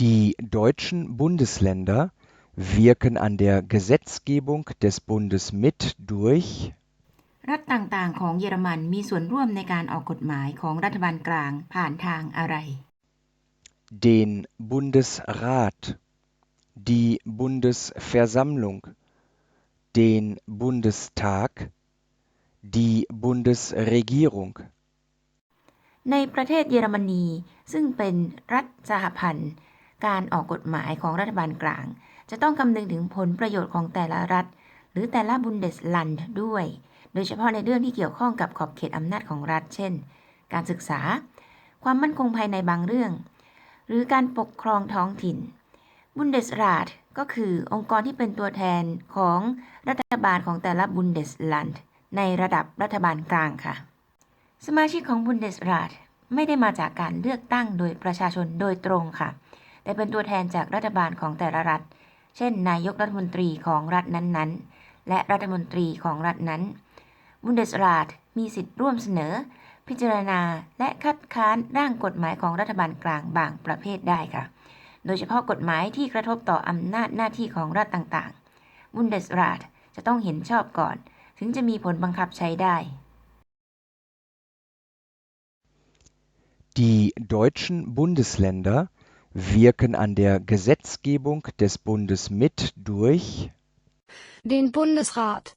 Die deutschen Bundesländer wirken an der Gesetzgebung des Bundes mit durch รัฐต่างๆ ของเยอรมันมีส่วนร่วมในการออกกฎหมายของรัฐบาลกลางผ่านทางอะไร den Bundesrat, die Bundesversammlung, den Bundestag, die Bundesregierung. ในประเทศเยอรมนี ซึ่งเป็นรัฐสหพันธ์ การออกกฎหมายของรัฐบาลกลาง จะต้องคำนึงถึงผลประโยชน์ของแต่ละรัฐ หรือแต่ละบุนเดสลันด์ด้วย โดยเฉพาะในเรื่องที่เกี่ยวข้องกับขอบเขตอำนาจของรัฐ เช่น การศึกษา ความมั่นคงภายในบางเรื่อง หรือการปกครองท้องถิ่นบุนเดสราดก็คือองค์กรที่เป็นตัวแทนของรัฐบาลของแต่ละบุนเดสลันด์ในระดับรัฐบาลกลางค่ะ สมาชิกของบุนเดสราดไม่ได้มาจากการเลือกตั้งโดยประชาชนโดยตรงค่ะ แต่เป็นตัวแทนจากรัฐบาลของแต่ละรัฐ เช่น นายกรัฐมนตรีของรัฐนั้นๆ และรัฐมนตรีของรัฐนั้นบุนเดสราดมีสิทธิ์ร่วมเสนอ พิจารณาและคัดค้านร่างกฎหมายของรัฐบาลกลางบางประเภทได้ค่ะ โดยเฉพาะกฎหมายที่กระทบต่ออำนาจหน้าที่ของรัฐต่างๆบุนเดสราดจะต้องเห็นชอบก่อน ถึงจะมีผลบังคับใช้ได้ Die deutschen Bundesländer wirken an der Gesetzgebung des Bundes mit durch den Bundesrat,